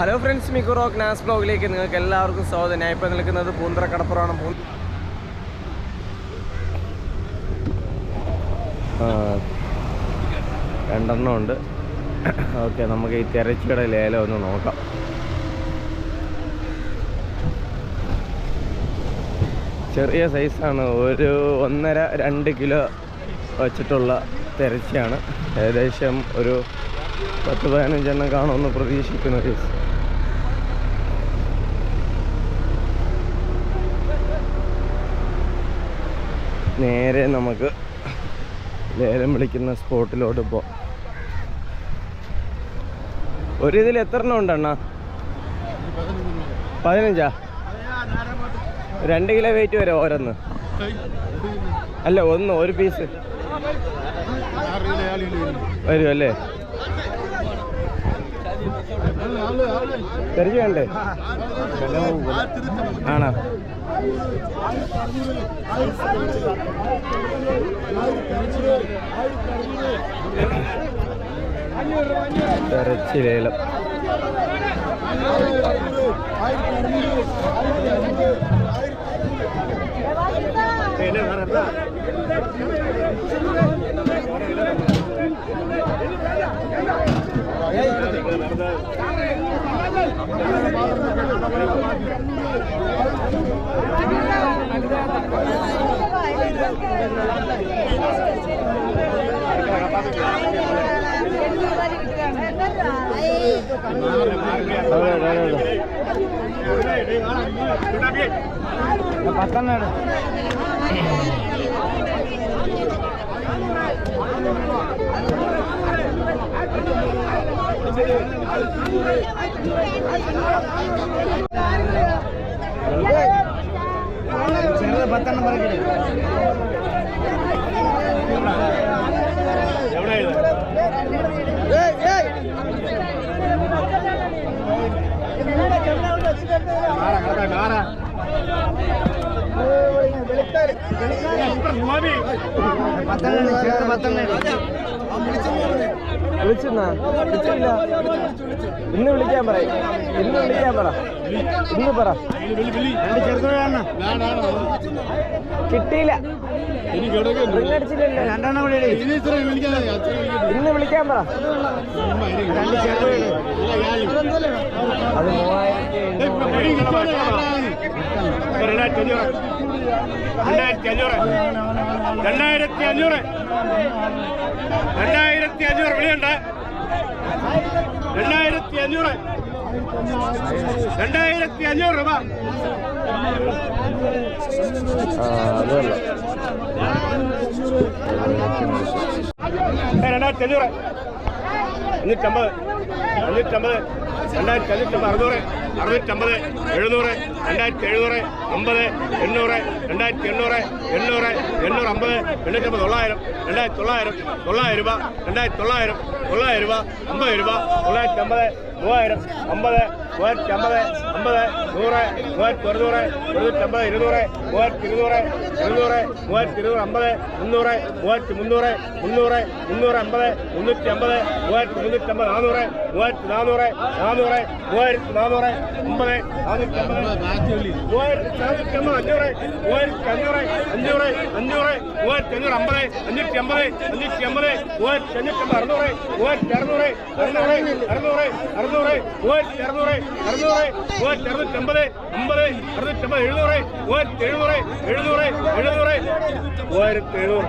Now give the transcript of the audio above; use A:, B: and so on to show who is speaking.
A: Hello friends മിക്കുറോ നാസ് ബ്ലോഗിലേക്ക് നിങ്ങൾക്ക് എല്ലാവർക്കും സ്വാഗതം. ഞാൻ ഇപ്പോൾ നിൽക്കുന്നത് പൂന്തറ കടപ്പുറമാണ്. രണ്ടെണ്ണം ഉണ്ട്. ഓക്കെ നമുക്ക് ഈ തിരച്ചിയുടെ ലേലം ഒന്ന് നോക്കാം. ചെറിയ സൈസാണ്. ഒരു ഒന്നര രണ്ട് കിലോ വച്ചിട്ടുള്ള തിരച്ചിയാണ്. ഏകദേശം ഒരു പത്ത് പതിനഞ്ചെണ്ണം കാണുമെന്ന് പ്രതീക്ഷിക്കുന്നു guys. നേരെ നമുക്ക് ലേലം വിളിക്കുന്ന സ്പോട്ടിലോട്ട് പോ. ഒരു ഇതിൽ എത്ര എണ്ണം ഉണ്ടണ്ണ പതിനഞ്ചാ? രണ്ട് കിലോ വെയിറ്റ് വരെ ഓരോന്ന്. അല്ല ഒന്ന് ഒരു പീസ് വരും അല്ലേ? തെരഞ്ഞു വേണ്ടേ ആണോ? തെരച്ച് ലേലം. അവിടെ, അവിടെ, పక్కన பத்தான பிறகு எவ்வளோ വിളിച്ചെന്നാ? വിളിച്ചില്ല. ഇന്ന് വിളിക്കാൻ പറ. ഇന്ന് വിളിക്കാൻ പറ. ഇന്ന് പറ. കിട്ടിയില്ല. ഇന്ന് വിളിക്കാൻ പറ. രണ്ട് അത് മൂവായിരത്തി
B: രണ്ടായിരത്തി അഞ്ഞൂറ് രണ്ടായിരത്തി അഞ്ഞൂറ് രണ്ടായിരത്തി അഞ്ഞൂറ് വിളിയുണ്ട്. രണ്ടായിരത്തി അഞ്ഞൂറ് രണ്ടായിരത്തി അഞ്ഞൂറ് രൂപ. രണ്ടായിരത്തി അഞ്ഞൂറ് അഞ്ഞൂറ്റമ്പത്. അഞ്ഞൂറ്റമ്പത്. രണ്ടായിരത്തി അഞ്ഞൂറ്റമ്പത് അറുന്നൂറ് അറുന്നൂറ്റമ്പത് എഴുന്നൂറ് രണ്ടായിരത്തി എഴുന്നൂറ് അമ്പത് എണ്ണൂറ് രണ്ടായിരത്തി എണ്ണൂറ് എണ്ണൂറ് എണ്ണൂറ് അമ്പത് എണ്ണൂറ്റമ്പത് തൊള്ളായിരം രണ്ടായിരത്തി തൊള്ളായിരം തൊള്ളായിരം രൂപ രണ്ടായിരത്തി തൊള്ളായിരം തൊള്ളായിരം രൂപ അമ്പത് രൂപ തൊള്ളായിരത്തി അമ്പത് മൂവായിരം അമ്പത് മൂവായിരത്തി അമ്പത് അമ്പത് നൂറ് മൂവായിരത്തി ഒരുന്നൂറ് ഒരുന്നൂറ്റമ്പത് ഇരുന്നൂറ് മൂവായിരത്തി ഇരുന്നൂറ് ഇരുന്നൂറ് മൂവായിരത്തി ഇരുന്നൂറ് അമ്പത് മുന്നൂറ് മൂവായിരത്തി മുന്നൂറ് മുന്നൂറ് മുന്നൂറ് അമ്പത് മുന്നൂറ്റി അമ്പത് മൂവായിരത്തി മുന്നൂറ്റമ്പത് നാനൂറ് മൂവായിരത്തി നാനൂറ് நானூறு மூவாயிரத்தி நானூறு ஒன்பது நானூற்றி ஐம்பது மூவாயிரத்தி நானூற்றி ஐம்பது அஞ்சூறு மூவாயிரத்தி அஞ்சூறு அஞ்சூறு அஞ்சூறு மூவாயிரத்தி அஞ்சூறு ஐம்பது அஞ்சூற்றி ஐம்பது அஞ்சூற்றி ஐம்பது மூவாயிரத்தி அஞ்சூற்றி ஐம்பது அறுநூறு மூவாயிரத்தி அறுநூறு அறுநூறு அறுநூறு அறுநூறு மூவாயிரத்தி அறுநூறு அறுநூறு மூவாயிரத்தி அறுநூற்றி ஐம்பது ஐம்பது அறுநூற்றி ஐம்பது எழுநூறு மூவாயிரத்தி எழுநூறு எழுநூறு எழுநூறு மூவாயிரத்தி எழுநூறு.